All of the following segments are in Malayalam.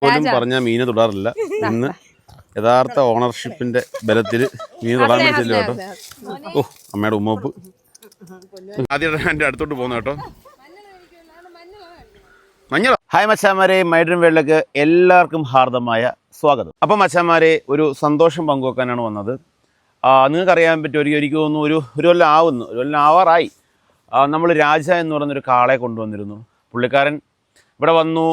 പോലും പറഞ്ഞ മീനെ തൊടാറില്ല. ഇന്ന് യഥാർത്ഥ ഓണർഷിപ്പിന്റെ ബലത്തിൽ മീൻ തൊടാൻ പറ്റില്ല കേട്ടോ. ഓ അമ്മയുടെ ഉമ്മപ്പ്. ആദ്യം എന്റെ അടുത്തോട്ട് പോകുന്ന കേട്ടോ. മഞ്ഞളോ? ഹായ് മച്ചാമാരെ മൈഡ്രീം വേൾഡിലേക്ക് എല്ലാവർക്കും ഹാർദമായ സ്വാഗതം. അപ്പം മച്ചാമാരെ ഒരു സന്തോഷം പങ്കുവെക്കാനാണ് വന്നത്. നിങ്ങൾക്കറിയാൻ പറ്റും ഒരു എനിക്ക് തോന്നുന്നു ഒരു ഒരു കൊല്ലം ആവുന്നു ഒരു കൊല്ലം ആവാറായി. നമ്മൾ രാജ എന്ന് പറയുന്നൊരു കാളെ കൊണ്ടുവന്നിരുന്നു. പുള്ളിക്കാരൻ ഇവിടെ വന്നു.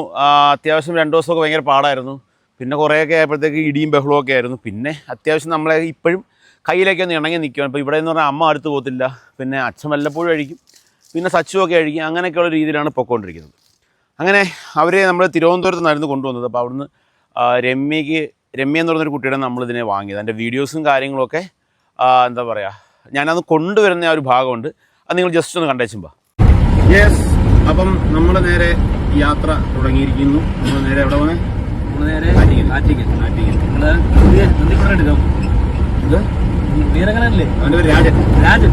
അത്യാവശ്യം രണ്ട് ദിവസമൊക്കെ ഭയങ്കര പാടായിരുന്നു. പിന്നെ കുറേയൊക്കെ ആയപ്പോഴത്തേക്ക് ഇടിയും ബഹളവും ഒക്കെ ആയിരുന്നു. പിന്നെ അത്യാവശ്യം നമ്മളെ ഇപ്പോഴും കയ്യിലേക്ക് ഒന്ന് ഇണങ്ങി നിൽക്കുകയാണ്. ഇപ്പോൾ ഇവിടെ എന്ന് പറഞ്ഞാൽ അമ്മ അടുത്ത് പോകത്തില്ല. പിന്നെ അച്ഛൻ വല്ലപ്പോഴും അഴിക്കും. പിന്നെ സച്ചുവൊക്കെ അഴിക്കും. അങ്ങനെയൊക്കെയുള്ള രീതിയിലാണ് പൊയ്ക്കൊണ്ടിരിക്കുന്നത് അങ്ങനെ അവരെ നമ്മൾ തിരുവനന്തപുരത്ത് നിന്നായിരുന്നു കൊണ്ടുവന്നത്. അപ്പോൾ അവിടുന്ന് രമ്യക്ക് രമ്യ എന്ന് പറഞ്ഞൊരു കുട്ടിയുടെ നമ്മളിതിനെ വാങ്ങിയത്. അതിന്റെ വീഡിയോസും കാര്യങ്ങളൊക്കെ എന്താ പറയുക ഞാനത് കൊണ്ടുവരുന്ന ആ ഒരു ഭാഗമുണ്ട്. അത് നിങ്ങൾ ജസ്റ്റ് ഒന്ന് കണ്ടേച്ചുമ്പോ യെസ് അപ്പം നമ്മൾ നേരെ യാത്ര തുടങ്ങിയിരിക്കുന്നു. നമ്മൾ നേരെ എവിടെ പോണേ നേരെ ആറ്റിങ്ങൽ. ആറ്റിങ്ങൽ. ആറ്റിങ്ങൽ. നമ്മൾ പുതിയ നന്ദിക്കുറം എടുക്കാം ഇത് വീരകനല്ലേ അവന്റെ പേര് രാജൻ. രാജൻ.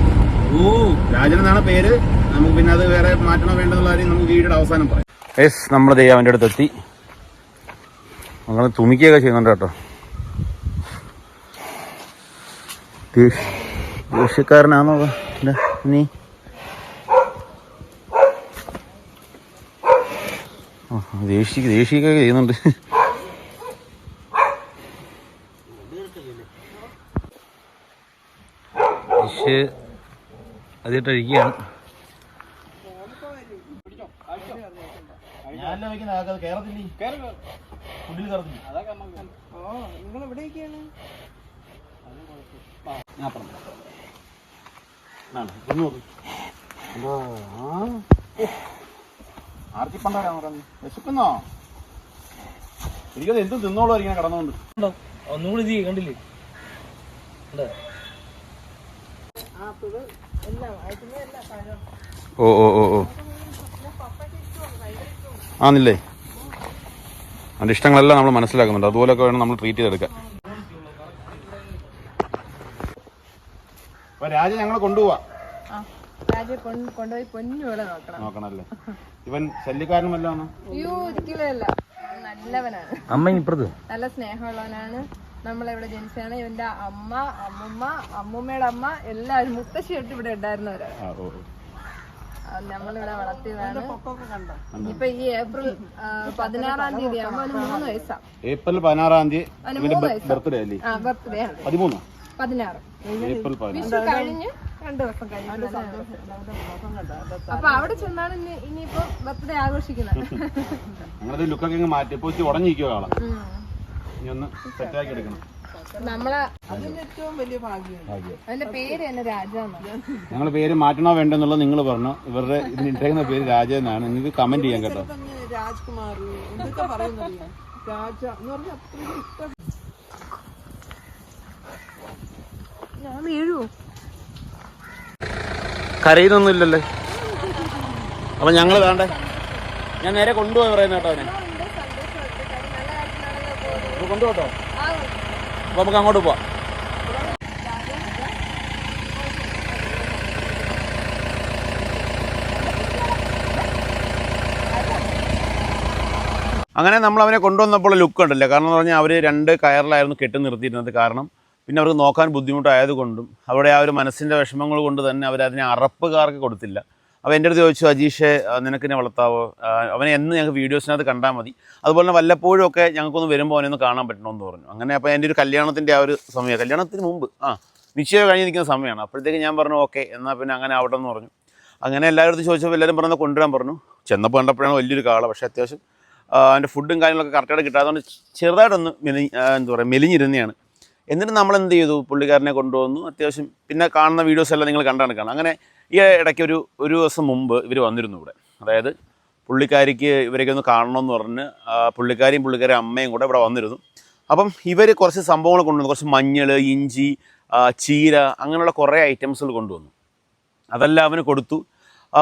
ഓ. രാജൻ എന്നാണ് പേര്. നമുക്ക് പിന്നെ അത് വേറെ മാറ്റണോ വേണ്ടെന്നുള്ള കാര്യം നമുക്ക് വീഡിയോയുടെ അവസാനം പറയാം. യെസ് നമ്മൾ ദേ അവന്റെ അടുത്ത് എത്തി അങ്ങനെ തുമിക്കുകയൊക്കെ ചെയ്യുന്നുണ്ട് കേട്ടോ. ദേഷ്യ- ദേഷ്യക്കാരനാണോ? നീ. ആ, ദേഷ്യ ദേഷ്യക്കൊക്കെ ചെയ്യുന്നുണ്ട്. ഫിഷ് അതിട്ടഴിക്കുകയാണ് വിശക്കുന്നോ? എനിക്കത് എന്തും തിന്നോളൂ ഇങ്ങനെ കടന്നുകൊണ്ട്. ഒന്നുകൂടി ഇത് കണ്ടില്ലേ? കണ്ടോ? ഓ ഓ ഓ ഓ. ആന്നില്ലേ? അതിന്റെ ഇഷ്ടങ്ങളെല്ലാം നമ്മൾ മനസ്സിലാക്കുന്നുണ്ട്. അതുപോലൊക്കെ വേണം നമ്മൾ ട്രീറ്റ് ചെയ്തെടുക്കാൻ. രാജ ഞങ്ങളെ കൊണ്ടുപോവാ. കൊണ്ടുപോയി പൊന്നു നോക്കണം. നോക്കണല്ലേ? ഇവൻ അയ്യോ നല്ലവനാണ്. അമ്മ ഇപ്പുറത്ത് നല്ല സ്നേഹമുള്ളവനാണ്. നമ്മളിവിടെ ജനിച്ചാണ്? ഇവന്റെ അമ്മ അമ്മുമ്മ അമ്മുമ്മയുടെ അമ്മ എല്ലാവരും മുത്തശ്ശിയായിട്ട് ഇവിടെ ഉണ്ടായിരുന്നവരാണ് നമ്മളിവിടെ വളർത്തിയതാണ്. ഇപ്പൊ ഈ ഏപ്രിൽ ആ, പതിനാറാം തീയതി ആകുമ്പോ അവന് മൂന്ന് വയസ്സാ. ഏപ്രിൽ പതിനാറാം തീയതി ഇവന്റെ ബർത്ത്ഡേ അല്ലേ? ആ ബർത്ത്ഡേ ആണ്. പതിമൂന്നോ? പതിനാറ്. കഴിഞ്ഞ് രണ്ടു ദിവസം കഴിഞ്ഞു അപ്പൊ അവിടെ ചെന്നാണ് ഇനി ഇനിയിപ്പോ ബർത്ത്ഡേ ആഘോഷിക്കുന്നത്. ലുക്കൊക്കെ അങ്ങ് മാറ്റി. ഇപ്പൊ ആളെ ഇനി ഒന്ന് സെറ്റാക്കി എടുക്കണം. നമ്മളെ പേര് തന്നെ പേര് മാറ്റണോ വേണ്ടെന്നുള്ളത് നിങ്ങൾ പറഞ്ഞു. ഇവരുടെ ഇതിന് ഇട്ടേക്കുന്ന പേര് രാജ എന്നാണ്. നിങ്ങൾക്ക് കമന്റ് ചെയ്യാൻ കേട്ടോ. രാജ്കുമാർ രാജ എന്ന് പറഞ്ഞാൽ അത്രയും ഇഷ്ടം. ഞാൻ വീഴുവോ? കരയുന്നൊന്നും ഇല്ലല്ലേ അപ്പൊ ഞങ്ങൾ വേണ്ടേ? ഞാൻ നേരെ കൊണ്ടുപോയി പറയുന്ന കേട്ടോ അവനെ. കൊണ്ടുപോട്ടോ അപ്പൊ നമുക്ക് അങ്ങോട്ട് പോവാം. അങ്ങനെ നമ്മൾ അവനെ കൊണ്ടുവന്നപ്പോൾ ലുക്ക് ഉണ്ടല്ലേ കാരണം എന്ന് പറഞ്ഞാൽ അവർ രണ്ട് കയറിലായിരുന്നു കെട്ടി നിർത്തിയിരുന്നത് കാരണം പിന്നെ അവർക്ക് നോക്കാൻ ബുദ്ധിമുട്ടായതുകൊണ്ടും അവിടെ ആ ഒരു മനസ്സിന്റെ വിഷമങ്ങൾ കൊണ്ട് തന്നെ അവരതിനെ അറപ്പുകാർക്ക് കൊടുത്തില്ല. അപ്പോൾ എന്റെ അടുത്ത് ചോദിച്ചു അജീഷെ നിനക്ക് നിനക്കിനെ വളർത്താവോ? അവനെ എന്ന് ഞങ്ങൾക്ക് വീഡിയോസിനകത്ത് കണ്ടാൽ മതി. അതുപോലെ തന്നെ വല്ലപ്പോഴും ഒക്കെ ഞങ്ങൾക്കൊന്ന് വരുമ്പോൾ അവനെ ഒന്ന് കാണാൻ പറ്റണമെന്ന് പറഞ്ഞു. അങ്ങനെ അപ്പോൾ എന്റെ ഒരു കല്യാണത്തിന്റെ ആ ഒരു സമയം കല്യാണത്തിന് മുമ്പ് ആ നിശ്ചയം കഴിഞ്ഞ് നിൽക്കുന്ന സമയമാണ്. അപ്പോഴത്തേക്ക് ഞാൻ പറഞ്ഞു ഓക്കെ എന്നാൽ പിന്നെ അങ്ങനെ ആവട്ടെ എന്ന് പറഞ്ഞു. അങ്ങനെ എല്ലാവരും അടുത്ത് ചോദിച്ചപ്പോൾ എല്ലാവരും പറഞ്ഞു കൊണ്ടുവരാൻ പറഞ്ഞു. ചെന്നപ്പോൾ കണ്ടപ്പോഴാണ് വലിയൊരു കാള. പക്ഷേ അത്യാവശ്യം അതിന്റെ ഫുഡും കാര്യങ്ങളൊക്കെ കറക്റ്റായിട്ട് കിട്ടാത്തതുകൊണ്ട് ചെറുതായിട്ടൊന്ന് മെലി എന്താ പറയുക മെലിഞ്ഞിരുന്നതാണ്. എന്നിട്ട് നമ്മൾ എന്ത് ചെയ്തു പുള്ളിക്കാരനെ കൊണ്ടുവന്നു. അത്യാവശ്യം പിന്നെ കാണുന്ന വീഡിയോസ് എല്ലാം നിങ്ങൾ കണ്ടാണ് കാണാം അങ്ങനെ ഈ ഇടയ്ക്ക് ഒരു ഒരു ദിവസം മുമ്പ് ഇവർ വന്നിരുന്നു ഇവിടെ. അതായത് പുള്ളിക്കാരിക്ക് ഇവരൊക്കെ ഒന്ന് കാണണമെന്ന് പറഞ്ഞ് പുള്ളിക്കാരിയും പുള്ളിക്കാരി അമ്മയും കൂടെ ഇവിടെ വന്നിരുന്നു. അപ്പം ഇവർ കുറച്ച് സംഭവങ്ങൾ കൊണ്ടുവന്നു. കുറച്ച് മഞ്ഞൾ ഇഞ്ചി ചീര അങ്ങനെയുള്ള കുറേ ഐറ്റംസുകൾ കൊണ്ടുവന്നു. അതെല്ലാം അവന് കൊടുത്തു.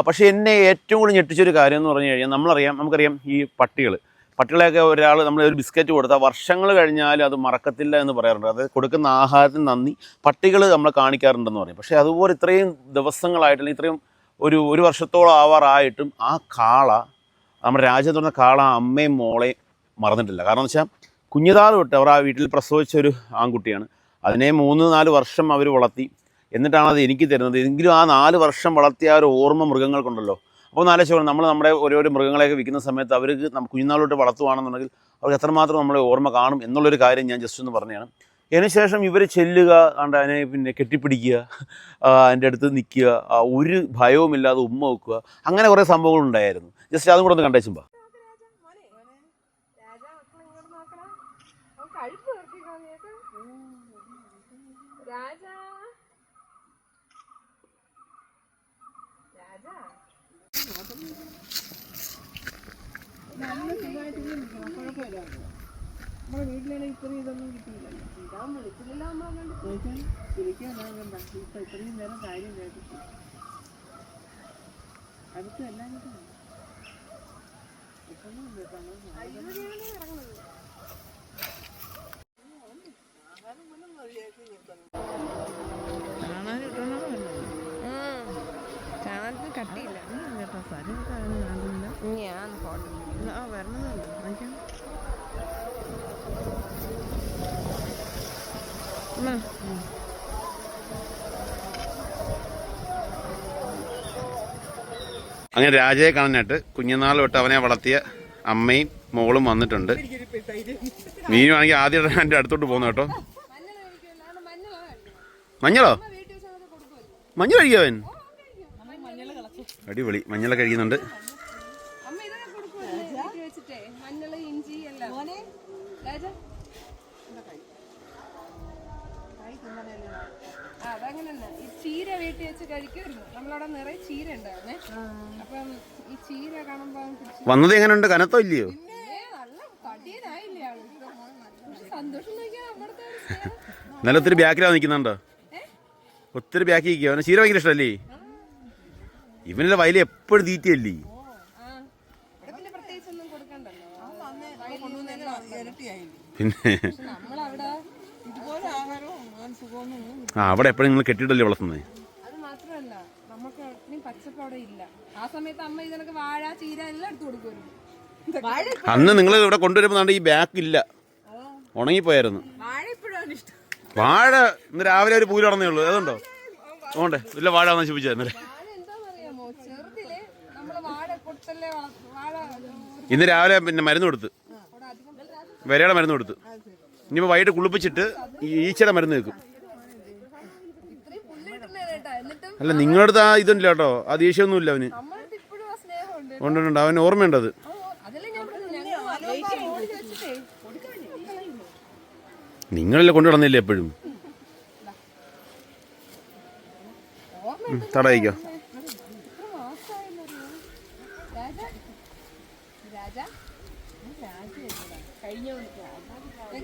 പക്ഷേ എന്നെ ഏറ്റവും കൂടുതൽ ഞെട്ടിച്ചൊരു കാര്യം എന്ന് പറഞ്ഞു കഴിഞ്ഞാൽ നമ്മളറിയാം നമുക്കറിയാം ഈ പട്ടികൾ പട്ടികളെയൊക്കെ ഒരാൾ നമ്മൾ ഒരു ബിസ്ക്കറ്റ് കൊടുത്താൽ വർഷങ്ങൾ കഴിഞ്ഞാൽ അത് മറക്കത്തില്ല എന്ന് പറയാറുണ്ട്. അത് കൊടുക്കുന്ന ആഹാരത്തിന് നന്ദി. പട്ടികൾ നമ്മളെ കാണിക്കാറുണ്ടെന്ന് പറയും. പക്ഷേ അതുപോലെ ഇത്രയും ദിവസങ്ങളായിട്ട് അല്ലെങ്കിൽ ഇത്രയും ഒരു ഒരു വർഷത്തോളം ആവാറായിട്ടും ആ കാള നമ്മുടെ രാജ്യത്ത് പറഞ്ഞ കാള അമ്മയും മോളെയും മറന്നിട്ടില്ല. കാരണം എന്ന് വെച്ചാൽ കുഞ്ഞുതാൾ തൊട്ട് അവർ ആ വീട്ടിൽ പ്രസവിച്ച ഒരു ആൺകുട്ടിയാണ്. അതിനെ മൂന്ന് നാല് വർഷം അവർ വളർത്തി. എന്നിട്ടാണ് അത് എനിക്ക് തരുന്നത്. എങ്കിലും ആ നാല് വർഷം വളർത്തിയ ആ ഒരു ഓർമ്മ മൃഗങ്ങൾക്കുണ്ടല്ലോ. അപ്പോൾ നാല് ചോദിച്ചു നമ്മൾ നമ്മുടെ ഓരോരോ മൃഗങ്ങളെയൊക്കെ വിൽക്കുന്ന സമയത്ത് അവർക്ക് നമ്മൾ കുഞ്ഞുനാളോട്ട് വളർത്തുവാണെന്നുണ്ടെങ്കിൽ അവർക്ക് എത്രമാത്രം നമ്മളെ ഓർമ്മ കാണും എന്നുള്ളൊരു കാര്യം ഞാൻ ജസ്റ്റ് ഒന്ന് പറഞ്ഞതാണ് അതിനുശേഷം ഇവർ ചെല്ലുക കണ്ട അതിനെ പിന്നെ കെട്ടിപ്പിടിക്കുക അതിന്റെ അടുത്ത് നിൽക്കുക ഒരു ഭയവുമില്ലാതെ ഉമ്മ വെക്കുക അങ്ങനെ കുറേ സംഭവങ്ങളുണ്ടായിരുന്നു ജസ്റ്റ് അതും കൂടെ ഒന്ന് കണ്ടേച്ചുമ്പോ രാജാ രാജാ ഇരിക്കണം കുഴപ്പമില്ല നമ്മുടെ വീട്ടിലാണെങ്കിൽ ഇത്രയും ഇതൊന്നും കിട്ടിയില്ല ഇതാൻ വിളിച്ചില്ലല്ലോ അമ്മ അങ്ങോട്ട് ചോദിച്ചാൽ വിളിക്കാൻ വേണ്ട ഇപ്പൊ ഇത്രയും നേരം കാര്യം കേട്ടിട്ട് അടുത്ത് എല്ലാം കിട്ടും ഇപ്പൊന്നും കാണാൻ കിട്ടണോ? കട്ടിയില്ല. കേട്ടോ സ്ഥലമൊക്കെ കാണില്ല ഞാൻ ഫോട്ടോ ആ അങ്ങനെ രാജയെ കാണാനായിട്ട് കുഞ്ഞുനാൾ തൊട്ട് അവനെ വളർത്തിയ അമ്മയും മോളും വന്നിട്ടുണ്ട്. മീനു ആണെങ്കിൽ ആദ്യം എന്റെ അടുത്തോട്ട് പോകുന്നു കേട്ടോ. മഞ്ഞളോ മഞ്ഞൾ കഴിക്കാവൻ അടിപൊളി. മഞ്ഞളൊക്കെ കഴിക്കുന്നുണ്ട് മഞ്ഞൾ ഇഞ്ചി എല്ലാം. രാജാ. ആ അതങ്ങനെ ഈ ചീര വീട്ടിൽ വെച്ച് കഴിക്കുമായിരുന്നു. നമ്മളവിടെ നിറയെ ചീര ഉണ്ടായിരുന്നേ. അപ്പം ഈ ചീര കാണുമ്പോ പിടിച്ച് വന്നത് എങ്ങനെയുണ്ട് കനത്തോ ഇല്ലയോ? നല്ല ഒത്തിരി ബാക്കിലാണ് നിൽക്കുന്നുണ്ടോ? ഏ? ഒത്തിരി ബാക്കി നിൽക്കുക അവന് ചീര ഭയങ്കര ഇഷ്ടമല്ലേ? ഇവനല്ല വയലി എപ്പോഴും തീറ്റയല്ലേ? പിന്നെ ആ അവിടെ എപ്പോഴും നിങ്ങൾ കെട്ടിയിട്ടല്ലേ വളർത്തുന്നത് അത് മാത്രമല്ല നമുക്ക് ഇനി പച്ചപ്പ് ആ സമയത്ത് അമ്മ ഇതിനൊക്കെ വാഴ ചീര എല്ലാം എടുത്തു കൊടുക്കുമായിരുന്നു. അന്ന് നിങ്ങൾ ഇവിടെ കൊണ്ടുവരുമ്പോൾ ദാണ്ട് ഈ ബാക്ക് ഇല്ല. ഉണങ്ങിപ്പോയായിരുന്നു. വാഴ ഇന്ന് രാവിലെ ഒരു പൂല നടന്നേ ഉള്ളൂ. അതുണ്ടോ ഓണ്ടേ ഇല്ല വാഴ നശിപ്പിച്ചായിരുന്നു വാഴ എന്താണെന്നറിയാമോ ചെറുതിൽ നമ്മൾ വാഴ കൊടുത്തല്ലേ വളർത്ത- വാഴ ഒരു ഇന്ന് രാവിലെ പിന്നെ മരുന്ന് കൊടുത്ത്. വരയുടെ മരുന്ന് കൊടുത്ത്. ഇനിയിപ്പോൾ വൈകിട്ട് കുളിപ്പിച്ചിട്ട് ഈച്ചയുടെ മരുന്ന് വെക്കും. അല്ല നിങ്ങളുടെ അടുത്ത് ആ ഇതുണ്ടല്ലോ കേട്ടോ. ആ ദേഷ്യമൊന്നുമില്ല അവന്. ഉണ്ടുണ്ട്. അവന് ഓർമ്മയുണ്ടത്. നിങ്ങളല്ലേ അതല്ലേ ഞാൻ പറഞ്ഞത് ഞങ്ങൾ ഓടി വെച്ചിട്ടേ നിങ്ങളെല്ലാം കൊണ്ടു നടന്നില്ലേ എപ്പോഴും? തടയിക്കോ ഇത്ര മാസമായെന്നറിയോ രാജ രാജ കഴിഞ്ഞു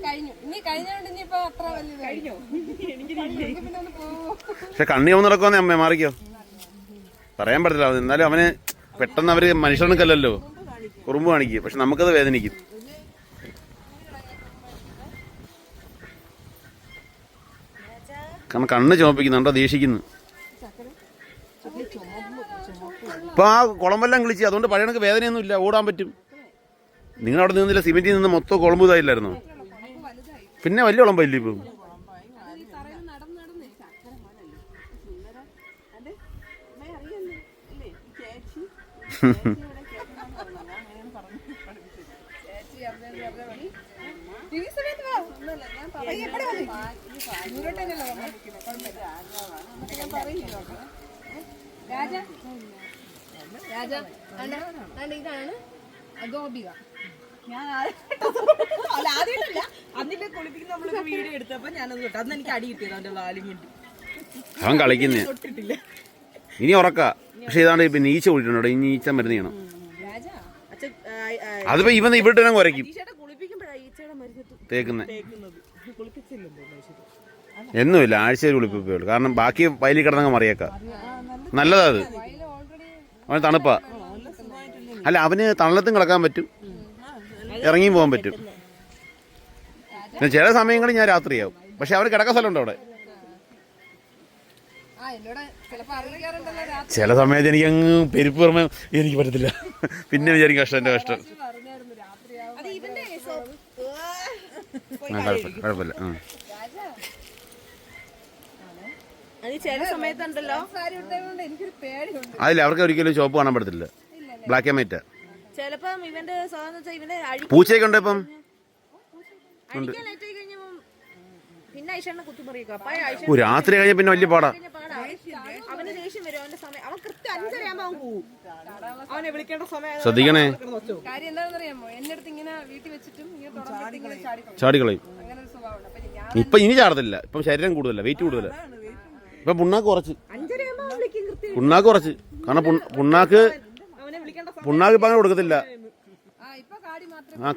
കഴിഞ്ഞു ഇനി കഴിഞ്ഞോണ്ട് ഇനിയിപ്പോ അത്ര വലിയ കഴിഞ്ഞോ പിന്നെ ഒന്ന് പോവോ പക്ഷെ കണ്ണി ഒന്ന് നടക്കുമെന്നേ അമ്മ മാറിക്കോ. പറയാൻ പറ്റില്ല എന്നാലും അവന് പെട്ടെന്ന് അവർ മനുഷ്യർക്കല്ലല്ലോ കുറുമ്പ് കാണിക്കും പക്ഷെ നമുക്കത് വേദനിക്കും. കാരണം കണ്ണ് ചുമപ്പിക്കുന്നുണ്ടോ ദേഷിക്കുന്നു. ഇപ്പൊ ആ കുളമ്പെല്ലാം കിളിച്ച് അതുകൊണ്ട് പഴയ കണക്ക് വേദനയൊന്നും ഇല്ല ഓടാൻ പറ്റും. നിങ്ങൾ അവിടെ നിന്നില്ല സിമെന്റിൽ നിന്ന് മൊത്തം കുളമ്പ് ഇതായില്ലായിരുന്നോ? പിന്നെ വലിയ ഇപ്പം പറയില്ല നോക്കണം. ഏ? രാജ രാജ ഇതാണ് ഗോപിക ഞാൻ അല്ല ആദ്യമായിട്ടല്ല. അന്നില്ലേ കുളിപ്പിക്കുന്ന നമ്മളൊരു വീഡിയോ എടുത്തപ്പോ ഞാനത് തൊട്ട് അന്ന് എനിക്ക് അടി കിട്ടിയത് അവന്റെ വാലും കൊണ്ട്. അവൻ കളിക്കുന്നേ. തൊട്ടിട്ടില്ല. ഇനി ഉറക്ക. പക്ഷെ ഇതാണ്ട് ഇപ്പൊ നീച്ച കൂടിയിട്ടുണ്ട് ഇനി നീച്ച മരുന്ന് ചെയ്യണം. അതിപ്പോ ഇവൻ ഇവിടെ തന്നെ കുരയ്ക്കും തേക്കുന്നേ. എന്നുമില്ല ആഴ്ചയിൽ കുളിപ്പിക്കുള്ളൂ കാരണം ബാക്കി വയലിൽ കിടന്നങ്ങ് മറിയേക്ക. നല്ലതാ അത്. അവന് തണുപ്പാ. അല്ല അവന് തണലത്തും കിടക്കാൻ പറ്റും. ഇറങ്ങിയും പോകാൻ പറ്റും. പിന്നെ ചില സമയങ്ങളിൽ ഞാൻ രാത്രിയാവും. പക്ഷെ അവർ കിടക്ക സ്ഥലമുണ്ട് അവിടെ. ചില സമയത്ത് എനിക്ക് അങ്ങ് പെരുപ്പ് പുറമെ എനിക്ക് പറ്റത്തില്ല. പിന്നെ വിചാരിക്കും കഷ്ടം എന്റെ കഷ്ടം. ആ. കുഴപ്പമില്ല ആ. അതില്ല അവർക്ക് ഒരിക്കലും ഷോപ്പ് കാണാൻ പറ്റത്തില്ല. ബ്ലാക്ക് ആൻഡ് വൈറ്റ് ചിലപ്പം ഇവന്റെ സ്വഭാവം വെച്ചാൽ ഇവന്റെ അഴി പൂച്ചയൊക്കെ ഉണ്ട് ഇപ്പം? അഴിക്കാൻ ലേറ്റ് ആയി കഴിഞ്ഞപ്പം പിന്നെ ഐഷണ്ണ കുത്തിപ്പറിയേക്കും അപ്പൊ ഐഷ ഓ രാത്രി കഴിഞ്ഞ പിന്നെ വലിയ പാടാ. പാടാ. അവന് ദേഷ്യം വരും അവന്റെ സമയം. അവൻ കൃത്യം അഞ്ചരയാകുമ്പോ അവൻ പോവും. അവനെ വിളിക്കേണ്ട സമയം ശ്രദ്ധിക്കണേ. കാര്യം എന്താണെന്ന് അറിയാമോ എന്റെ അടുത്ത് ഇങ്ങനെ വീട്ടിൽ വെച്ചിട്ടും ഇങ്ങനെ ചാടിക്കളയും അങ്ങനെ ഒരു സ്വഭാവമുണ്ട്. അപ്പൊ ഞാൻ ഇപ്പൊ ഇനി ചാടത്തില്ല. ഇപ്പം ശരീരം കൂടുതല വെയിറ്റ് കൂടുതല. ഇപ്പൊ പുണ്ണാക്ക് കുറച്ച്. അഞ്ചരയാകുമ്പോ അവൻ വിളിക്കും കൃത്യം. പുണ്ണാക്ക് കുറച്ച്. കാരണം പുണ്ണ- പുണ്ണാക്ക് പുണ്ണാക്ക് പാങ്ങനെ അങ്ങനെ കൊടുക്കത്തില്ല. ആ ഇപ്പൊ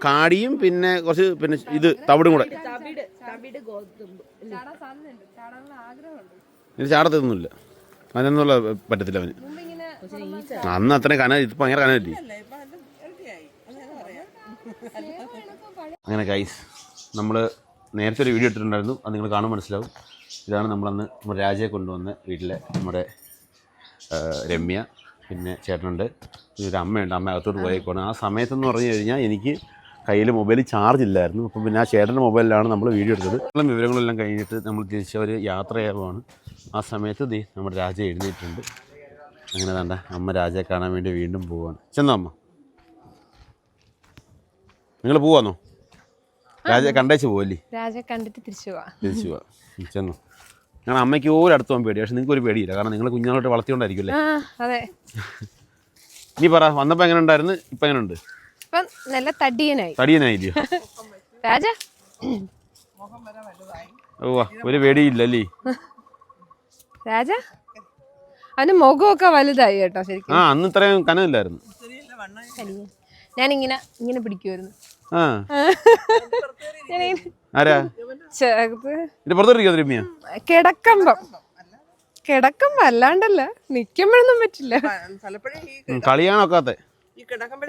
കാടിയും പിന്നെ കുറച്ച് പിന്നെ ഇത് തവിടും കൂടെ. ഇനി ചാടത്തൊന്നുമില്ല. അതിനൊന്നുള്ള പറ്റത്തില്ല അവന്. അന്ന് അത്ര കന ഇത് ഭയങ്കര കനല്ലേ അങ്ങനെ കൈസ് നമ്മൾ നേരത്തെ ഒരു വീഡിയോ ഇട്ടിട്ടുണ്ടായിരുന്നു അത് നിങ്ങൾ കാണാൻ മനസ്സിലാവും. ഇതാണ് നമ്മളന്ന് നമ്മുടെ രാജയെ കൊണ്ടുവന്ന വീട്ടിലെ നമ്മുടെ രമ്യ. പിന്നെ ചേട്ടനുണ്ട്. ഒരു അമ്മയുണ്ട്. അമ്മ അകത്തോട്ട് പോയേക്കോണം ആ സമയത്തെന്ന് പറഞ്ഞു കഴിഞ്ഞാൽ എനിക്ക് കയ്യിൽ മൊബൈൽ ചാർജ് ഇല്ലായിരുന്നു. അപ്പം പിന്നെ ആ ചേട്ടന്റെ മൊബൈലിലാണ് നമ്മൾ വീഡിയോ എടുത്തത്. എല്ലാം വിവരങ്ങളെല്ലാം കഴിഞ്ഞിട്ട് നമ്മൾ തിരിച്ച ഒരു യാത്രയാവുകയാണ് ആ സമയത്ത് ദീ നമ്മുടെ രാജ എഴുന്നേറ്റുണ്ട് അങ്ങനെ വേണ്ട അമ്മ രാജയെ കാണാൻ വേണ്ടി വീണ്ടും പോവാണ്. ചെന്നോ അമ്മ? നിങ്ങൾ പോവാന്നോ? രാജ കണ്ടേച്ച് പോവല്ലേ? രാജ കണ്ടിട്ട് തിരിച്ചു പോവാ. തിരിച്ചു പോവാ. ചെന്നോ? കാരണം അമ്മയ്ക്ക് ഒരു അടുത്ത് പോകാൻ പേടി പക്ഷെ നിങ്ങൾക്ക് ഒരു പേടിയില്ല. കാരണം നിങ്ങൾ കുഞ്ഞുങ്ങളോട്ട് വളർത്തിയോണ്ടായിരിക്കും അല്ലേ അതെ. നീ പറ വന്നപ്പോ എങ്ങനെ ഉണ്ടായിരുന്നു? ഇപ്പൊ എങ്ങനെ ഉണ്ട്? ഇപ്പം നല്ല തടിയനായി. തടിയനായില്ലയോ രാജ. ഓ ഒരു പേടിയില്ല അല്ലേ രാജ? അവന് മുഖമൊക്കെ വലുതായി കേട്ടോ ശരിക്കും. ആ അന്ന് ഇത്രയും കനമില്ലായിരുന്നു ഞാനിങ്ങനെ ഇങ്ങനെ പിടിക്കുമായിരുന്നു ആ. ആരാ? ചേർത്ത് ഇത് പുറത്തോട്ടിരിക്കോ രമ്യ. കിടക്കുമ്പം. കിടക്കുമ്പോ അല്ലാണ്ടല്ല നിക്കുമ്പോഴൊന്നും പറ്റില്ല. ഉം,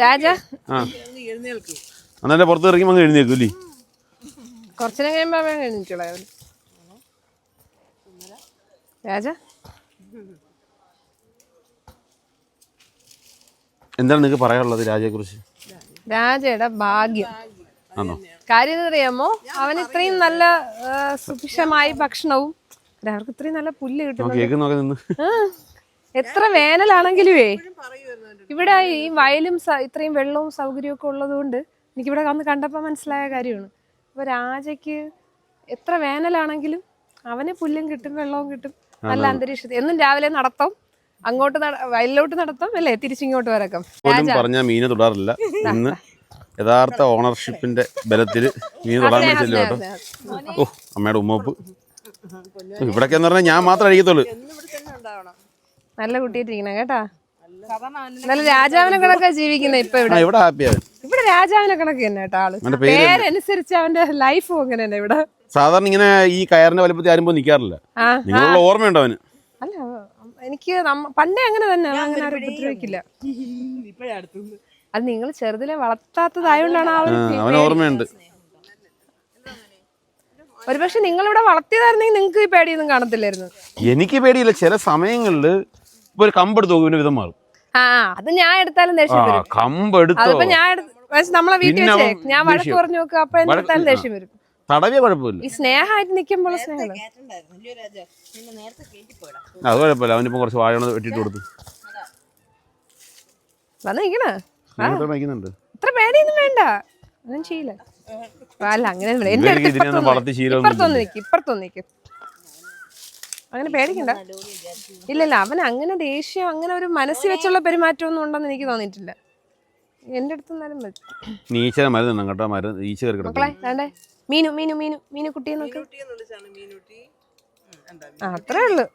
രാജാ. രാജ അന്നെ പുറത്ത് ഇറങ്ങി അങ്ങ് എഴുന്നേക്കും അല്ലേ? കുറച്ചു നേരം കഴിയുമ്പോ അവൻ എണീറ്റോളാം രാജാ. എന്താണ് നിങ്ങൾക്ക് പറയാനുള്ളത് രാജയെ കുറിച്ച് രാജയുടെ ഭാഗ്യം. ആണോ? കാര്യം അറിയാമോ അവൻ ഇത്രയും നല്ല സുഭിക്ഷമായി ഭക്ഷണവും അവർക്ക് ഇത്രയും നല്ല പുല്ല് കിട്ടും കേക്ക് നോക്കി നിന്ന്. ആ, എത്ര വേനലാണെങ്കിലുവേ. ഇവിടെ ഈ വയലും ഇത്രയും വെള്ളവും സൗകര്യവും ഒക്കെ ഉള്ളതുകൊണ്ട് എനിക്കിവിടെ വന്ന് കണ്ടപ്പോൾ മനസ്സിലായ കാര്യമാണ്. അപ്പൊ രാജയ്ക്ക് എത്ര വേനലാണെങ്കിലും അവന് പുല്ലും കിട്ടും വെള്ളവും കിട്ടും നല്ല അന്തരീക്ഷത്തിൽ. എന്നും രാവിലെ നടത്തം അങ്ങോട്ട് വയലിലോട്ട് നടത്തം അല്ലേ തിരിച്ചിങ്ങോട്ട് വരക്കം. പറഞ്ഞ മീനെ തൊടാറില്ല. ഇന്ന് യഥാർത്ഥ ഓണർഷിപ്പിന്റെ ബലത്തിൽ മീൻ തൊടാൻ പറ്റില്ല കേട്ടോ. ഓ അമ്മയുടെ ഉമ്മപ്പ് ഇവിടൊക്കെ എന്ന് പറഞ്ഞാൽ ഞാൻ മാത്രം അഴിക്കത്തുള്ളൂ. നല്ല കുട്ടിയിട്ടിരിക്കണം കേട്ടാ. നല്ല രാജാവിനെ കണക്കാ ജീവിക്കുന്ന ഇപ്പൊ ആ ഇവിടെ ഇവിടെ ഹാപ്പിയാണ് ഇവിടെ രാജാവിനെ കണക്ക് തന്നെ കേട്ടോ ആൾ. പേര് പേരനുസരിച്ച് അവന്റെ ലൈഫും അങ്ങനെ തന്നെ ഇവിടെ. സാധാരണ ഇങ്ങനെ ഈ കയറിന്റെ വലുപ്പത്തിൽ ആരും പോയി നിൽക്കാറില്ല നിങ്ങളുള്ള ഓർമ്മയുണ്ടോ അവന്? അല്ല എനിക്ക് പണ്ടേ അങ്ങനെ തന്നെ. അങ്ങനെ ആരും ഉപദ്രവിക്കില്ല. ഇപ്പഴേ അടുത്തുനിന്ന്. അത് നിങ്ങൾ ചെറുതിലെ വളർത്താത്തതായോണ്ടാണ് ആ ആ, അവന് ഓർമ്മയുണ്ട്. ഒരുപക്ഷെ നിങ്ങളിവിടെ വളർത്തിയതായിരുന്നെങ്കിൽ നിങ്ങൾക്ക് ഈ പേടിയൊന്നും കാണത്തില്ലായിരുന്നു. എനിക്ക് പേടിയില്ല. ചില സമയങ്ങളിൽ ഇപ്പൊ ഒരു കമ്പെടുത്ത് നോക്കും ഇവന് വിധം മാറും. ആ ആ, അത് ഞാൻ എടുത്താലും ആ ദേഷ്യം വരും കമ്പെടുത്തോ അതിപ്പോ ഞാൻ എടുത്ത് പക്ഷെ നമ്മളെ വീട്ടിൽ പിന്നെ വെച്ചേ അവൻ ഞാൻ വഴക്ക് ദേഷ്യം. പറഞ്ഞു നോക്കുക അപ്പൊ വഴക്ക് എടുത്താലും ആ. ദേഷ്യം വരും. തടവിയ കുഴപ്പമില്ല. ഈ സ്നേഹമായിട്ട് നിൽക്കുമ്പോൾ സ്നേഹം അത് കുഴപ്പമില്ല. അവനിപ്പോ കുറച്ച് വാഴ വെട്ടിട്ട് കൊടുത്തു. വന്ന് നിക്കണേ സ്നേഹത്തോടെ വയ്ക്കുന്നുണ്ട് ഇത്ര പേടിയൊന്നും വേണ്ട. ഒന്നും ചെയ്യില്ല. അല്ല അങ്ങനെ. എന്റെ അടുത്ത് ഇതിനൊന്നും ഇപ്പുറത്തൊന്ന് വളർത്തി ശീലമൊന്നും നിൽക്കും ഇപ്പുറത്തൊന്ന് നിൽക്കും അങ്ങനെ പേടിക്കണ്ട. ഇല്ല ഇല്ല അവൻ അങ്ങനെ ദേഷ്യം അങ്ങനെ ഒരു മനസ്സിൽ വെച്ചുള്ള പെരുമാറ്റമൊന്നും ഉണ്ടെന്ന് എനിക്ക് തോന്നിയിട്ടില്ല. എന്റെ അടുത്ത് നിന്നാലും കേട്ടോ മരുന്ന് ഈച്ച മക്കളെ വേണ്ടേ? മീനു മീനു മീനു മീനു കുട്ടിയെ നോക്ക്. അത്രേ ഉള്ളു.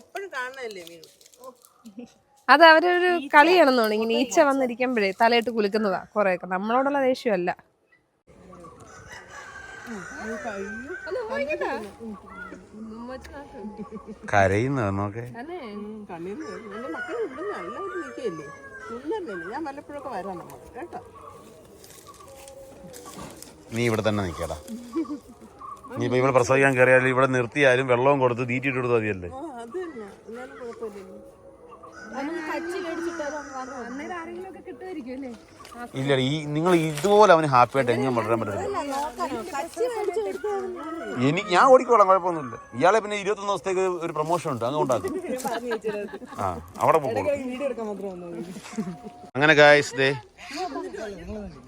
എപ്പോഴും കാണുന്നല്ലേ മീനുട്ടി അത് അവരൊരു കളിയാണെന്ന് തോന്നുന്നു. ഇങ്ങനെ ഈച്ച വന്നിരിക്കുമ്പോഴേ തലയിട്ട് കുലുക്കുന്നതാ കുറെയൊക്കെ. നമ്മളോടുള്ള ദേഷ്യമല്ല. നോക്കെ. നീ? ഇവിടെ തന്നെ നിക്കടാ. നീ ഇപ്പൊ ഇവിടെ പ്രസവിക്കാൻ കയറിയാലും ഇവിടെ നിർത്തിയാലും വെള്ളവും കൊടുത്ത് തീറ്റിട്ട് കൊടുത്താൽ മതിയല്ലേ ആ അത് തന്നെ അന്നേരം ആരെങ്കിലും ഒക്കെ കിട്ടുമായിരിക്കും അല്ലേ ഇല്ല ഈ നിങ്ങൾ ഇതുപോലെ അവന് ഹാപ്പി ആയിട്ട് എങ്ങനെ വളരാൻ പറ്റില്ല എനിക്ക് ഞാൻ ഓടിക്കോളാം കുഴപ്പമൊന്നുമില്ല. ഇയാളെ പിന്നെ ഇരുപത്തൊന്ന് ദിവസത്തേക്ക് ഒരു പ്രൊമോഷൻ ഉണ്ട് അങ്ങ് ഉണ്ടാക്കും ആ അവിടെ പോകും അങ്ങനെ ഗായസ് ദേ.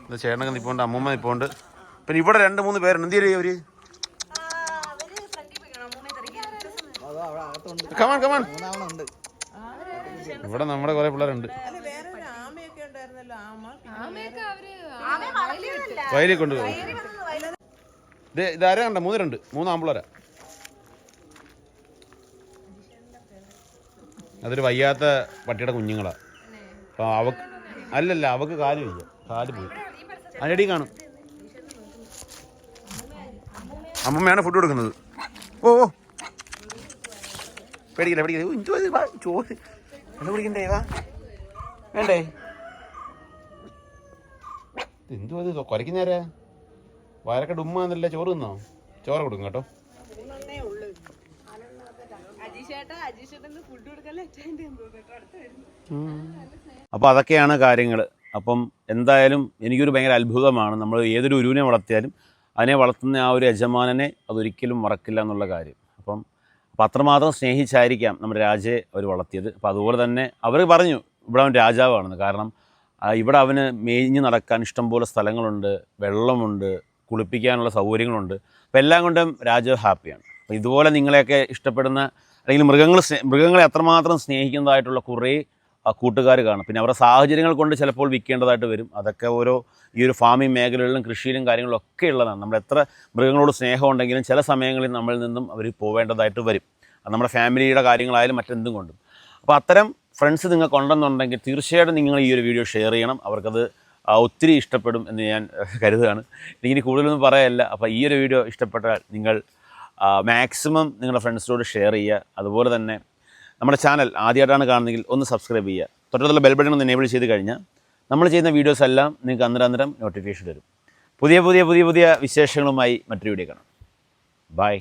ഇത് ചേട്ടനൊക്കെ നിപ്പോണ്ട് അമ്മൂമ്മ നിപ്പോണ്ട്. പിന്നെ ഇവിടെ രണ്ട് മൂന്ന് പേരുണ്ട്. എന്ത് ചെയ്യും അവർ കമാൻ കമാൻ ഇവിടെ നമ്മുടെ കുറെ പിള്ളേരുണ്ട്. വയലിൽ കൊണ്ടുപോകും ഇത് ഇതാരാ കണ്ട? മൂന്ന് ആമ്പിളരാ അതൊരു വയ്യാത്ത പട്ടിയുടെ കുഞ്ഞുങ്ങളാ. അപ്പോൾ അവക്ക് അല്ലല്ല അവക്ക് കാൽ വയ്യ കാൽ പോയി. അതിനടി കാണും. അമ്മമ്മയാണ് ഫുഡ് കൊടുക്കുന്നത്. ഓ ഓ. പേടിക്കില്ല പേടിക്കില്ല. ചോദിച്ചു ചോദിച്ചു വാ, ചോറ്. എന്താ കുടിക്കണ്ടേ വാ. വേണ്ടേ? എന്തോ അത് കുരയ്ക്കുന്നേരാ വയറൊക്കെ ഉമ്മാന്നല്ലേ ചോറ് തിന്നോ? ചോറ് കൊടുക്കും കേട്ടോ. അപ്പോൾ അതൊക്കെയാണ് കാര്യങ്ങൾ അപ്പം എന്തായാലും എനിക്കൊരു ഭയങ്കര അത്ഭുതമാണ് നമ്മൾ ഏതൊരു ഉരുവിനെ വളർത്തിയാലും അതിനെ വളർത്തുന്ന ആ ഒരു യജമാനനെ അതൊരിക്കലും മറക്കില്ല എന്നുള്ള കാര്യം. അപ്പം അപ്പം അത്രമാത്രം സ്നേഹിച്ചായിരിക്കാം നമ്മുടെ രാജയെ അവർ വളർത്തിയത്. അപ്പം അതുപോലെ തന്നെ അവർ പറഞ്ഞു ഇവിടെ അവൻ രാജാവാണെന്ന്. കാരണം ഇവിടെ അവന് മേഞ്ഞ് നടക്കാൻ ഇഷ്ടംപോലെ സ്ഥലങ്ങളുണ്ട് വെള്ളമുണ്ട് കുളിപ്പിക്കാനുള്ള സൗകര്യങ്ങളുണ്ട്. അപ്പോൾ എല്ലാം കൊണ്ടും രാജാവ് ഹാപ്പിയാണ്. അപ്പോൾ ഇതുപോലെ നിങ്ങളെയൊക്കെ ഇഷ്ടപ്പെടുന്ന അല്ലെങ്കിൽ മൃഗങ്ങൾ മൃഗങ്ങളെ അത്രമാത്രം സ്നേഹിക്കുന്നതായിട്ടുള്ള കുറേ കൂട്ടുകാർ കാണും. പിന്നെ അവരുടെ സാഹചര്യങ്ങൾ കൊണ്ട് ചിലപ്പോൾ വിൽക്കേണ്ടതായിട്ട് വരും. അതൊക്കെ ഓരോ ഈ ഒരു ഫാമിംഗ് മേഖലകളിലും കൃഷിയിലും കാര്യങ്ങളിലും ഒക്കെ ഉള്ളതാണ്. നമ്മൾ എത്ര മൃഗങ്ങളോട് സ്നേഹം ഉണ്ടെങ്കിലും ചില സമയങ്ങളിൽ നമ്മളിൽ നിന്നും അവർ പോവേണ്ടതായിട്ട് വരും. അത് നമ്മുടെ ഫാമിലിയുടെ കാര്യങ്ങളായാലും മറ്റെന്തും കൊണ്ടും. അപ്പോൾ അത്തരം ഫ്രണ്ട്സ് നിങ്ങൾക്ക് ഉണ്ടെന്നുണ്ടെങ്കിൽ തീർച്ചയായിട്ടും നിങ്ങൾ ഈ ഒരു വീഡിയോ ഷെയർ ചെയ്യണം. അവർക്കത് ഒത്തിരി ഇഷ്ടപ്പെടും എന്ന് ഞാൻ കരുതുകയാണ്. എനിക്കിനി കൂടുതലൊന്നും പറയല്ല അപ്പോൾ ഈ ഒരു വീഡിയോ ഇഷ്ടപ്പെട്ടാൽ നിങ്ങൾ മാക്സിമം നിങ്ങളുടെ ഫ്രണ്ട്സിനോട് ഷെയർ ചെയ്യുക. അതുപോലെ തന്നെ നമ്മുടെ ചാനൽ ആദ്യമായിട്ടാണ് കാണുന്നതെങ്കിൽ ഒന്ന് സബ്സ്ക്രൈബ് ചെയ്യുക. തൊട്ടടുത്തുള്ള ബെൽ ബട്ടൺ ഒന്ന് എനേബിൾ ചെയ്ത് കഴിഞ്ഞാൽ നമ്മൾ ചെയ്യുന്ന വീഡിയോസ് എല്ലാം നിങ്ങൾക്ക് അന്നേരം അന്നേരം നോട്ടിഫിക്കേഷൻ വരും പുതിയ പുതിയ പുതിയ പുതിയ വിശേഷങ്ങളുമായി മറ്റൊരു വീഡിയോ കാണാം. ബൈ